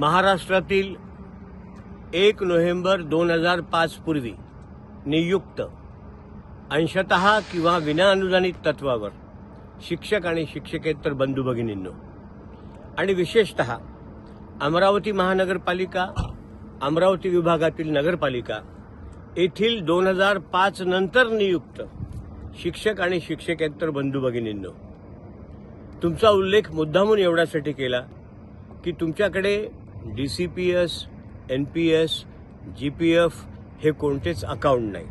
महाराष्ट्रातील एक नोव्हेंबर दोन हजार पाच पूर्वी नियुक्त अंशत किंवा विनाअनुदानित तत्वावर शिक्षक आणि शिक्षकेतर बंधू भगिनींनो आणि विशेषत अमरावती महानगरपालिका अमरावती विभागातील नगरपालिका येथील दोन हजार पाच नंतर नियुक्त शिक्षक आणि शिक्षकेतर बंधू भगिनींनो तुमचा उल्लेख मुद्दामून एवढ्यासाठी केला की तुमच्याकडे D C P S N P S G P F हे कोणतेच अकाउंट नाही.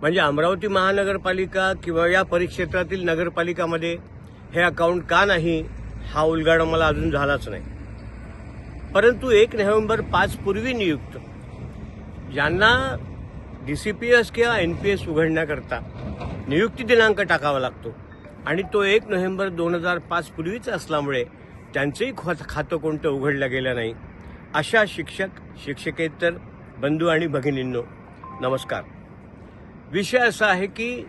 म्हणजे अमरावती महानगरपालिका किंवा या परिक्षेत्रातील नगरपालिकामध्ये हे अकाउंट का नाही हा उलगाडा मला अजून झालाच नाही. परंतु एक नोव्हेंबर पाच पूर्वी नियुक्त ज्यांना डी सी पी एस किंवा एन पी एस उघडण्याकरता नियुक्ती दिनांक टाकावा लागतो. आणि तो एक नोव्हेंबर दोन हजार पाच पूर्वीच असल्यामुळे त्यांचंही ख खातं कोणतं उघडलं गेलं नाही. अशा शिक्षक शिक्षकेतर बंधू आणि भगिनींनो नमस्कार. विषय असा आहे की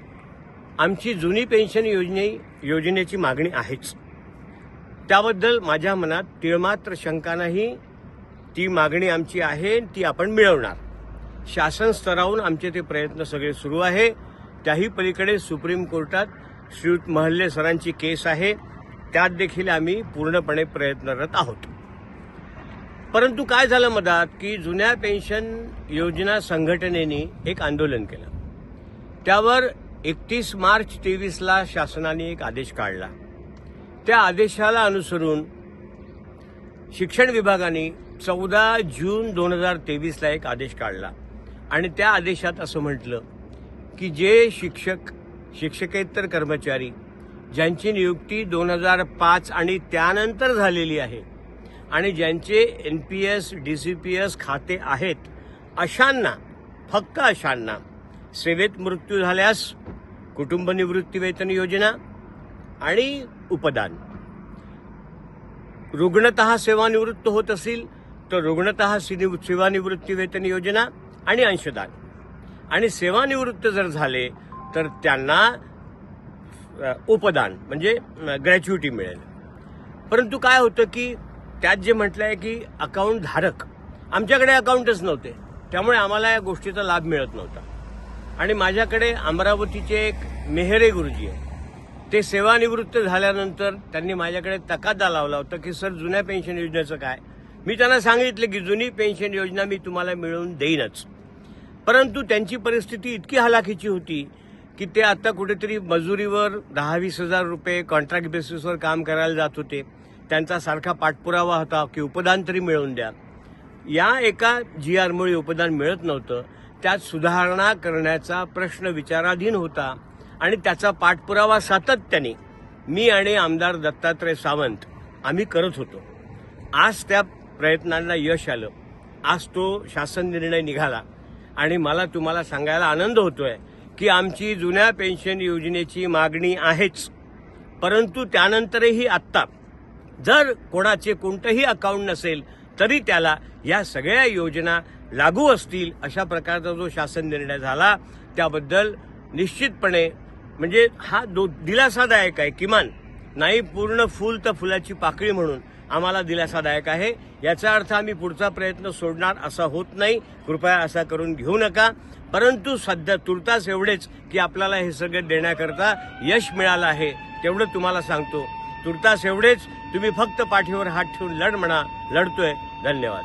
आमची जुनी पेन्शन योजने योजनेची मागणी आहेच. त्याबद्दल माझ्या मनात तिळमात्र शंका नाही. ती मागणी आमची आहे ती आपण मिळवणार. शासन स्तरावरून आमचे ते प्रयत्न सगळे सुरू आहे. त्याही पलीकडे सुप्रीम कोर्टात श्रीयुत महल्ले सरांची केस आहे. त्यात देखील आम्ही पूर्णपणे प्रयत्नरत आहोत. परंतु काय झालं मधात की जुन्या पेन्शन योजना संघटनेने एक आंदोलन केलं. त्यावर एकतीस मार्च तेवीसला शासनाने एक आदेश काढला. त्या आदेशाला अनुसरून शिक्षण विभागाने चौदा जून दोन हजार तेवीसला एक आदेश काढला. आणि त्या आदेशात असं म्हटलं की जे शिक्षक शिक्षकेतर कर्मचारी ज्यांची नियुक्ती दोन हजार पाच आणि त्यानंतर झालेली आहे आणि ज्यांचे N P S D C P S खाते आहेत अशांना फक्त अशांना सेवेत मृत्यू झाल्यास कुटुंब निवृत्तीवेतन योजना आणि उपदान. रुग्णतः सेवानिवृत्त होत असेल तर रुग्णत सेवानिवृत्तीवेतन योजना आणि अंशदान. आणि सेवानिवृत्त जर झाले तर त्यांना उपदान म्हणजे ग्रॅच्युटी मिळेल. परंतु काय होतं की त्यात जे म्हटलं आहे की अकाउंट धारक आमच्याकडे अकाउंटच नव्हते. त्यामुळे आम्हाला या गोष्टीचा लाभ मिळत नव्हता. आणि माझ्याकडे अमरावतीचे एक मेहरे गुरुजी आहे ते सेवानिवृत्त झाल्यानंतर त्यांनी माझ्याकडे तकादा लावला होता की सर जुन्या पेन्शन योजनेचं काय? मी त्यांना सांगितलं की जुनी पेन्शन योजना मी तुम्हाला मिळवून देईनच. परंतु त्यांची परिस्थिती इतकी हलाखीची होती की ते आता कुठेतरी मजुरीवर दहा वीस हजार रुपये कॉन्ट्रॅक्ट बेसिसवर काम करायला जात होते. त्यांचा सारखा पाठपुरावा होता की उपदान तरी मिळवून द्या. या एका जी आरमुळे उपदान मिळत नव्हतं. त्यात सुधारणा करण्याचा प्रश्न विचाराधीन होता आणि त्याचा पाठपुरावा सातत्याने मी आणि आमदार दत्तात्रय सावंत आम्ही करत होतो. आज त्या प्रयत्नांना यश आलं. आज तो शासन निर्णय निघाला आणि मला तुम्हाला सांगायला आनंद होतोय की आमची जुन्या पेन्शन योजनेची मागणी आहेच. परंतु त्यानंतरही आत्ता जर कोणाचे कोणतंही अकाउंट नसेल तरी त्याला या सगळ्या योजना लागू असतील अशा प्रकारचा जो शासन निर्णय झाला त्याबद्दल निश्चितपणे म्हणजे हा दो दिलासादायक आहे. किमान नाही पूर्ण फुल तर फुलाची पाकळी म्हणून. आम्हाला दिलासादायक आहे. याचा अर्थ आम्ही पुढचा प्रयत्न सोडणार असा होत नाही. कृपया असा करून घेऊ नका. परंतु सध्या तुर्तास एवढेच की आपल्याला हे सगळं देण्याकरता यश मिळालं आहे. तेवढं तुम्हाला सांगतो. तुर्तास एवढेच. तुम्ही फक्त पाठीवर हात ठेवून लढ म्हणा. लढतोय. धन्यवाद.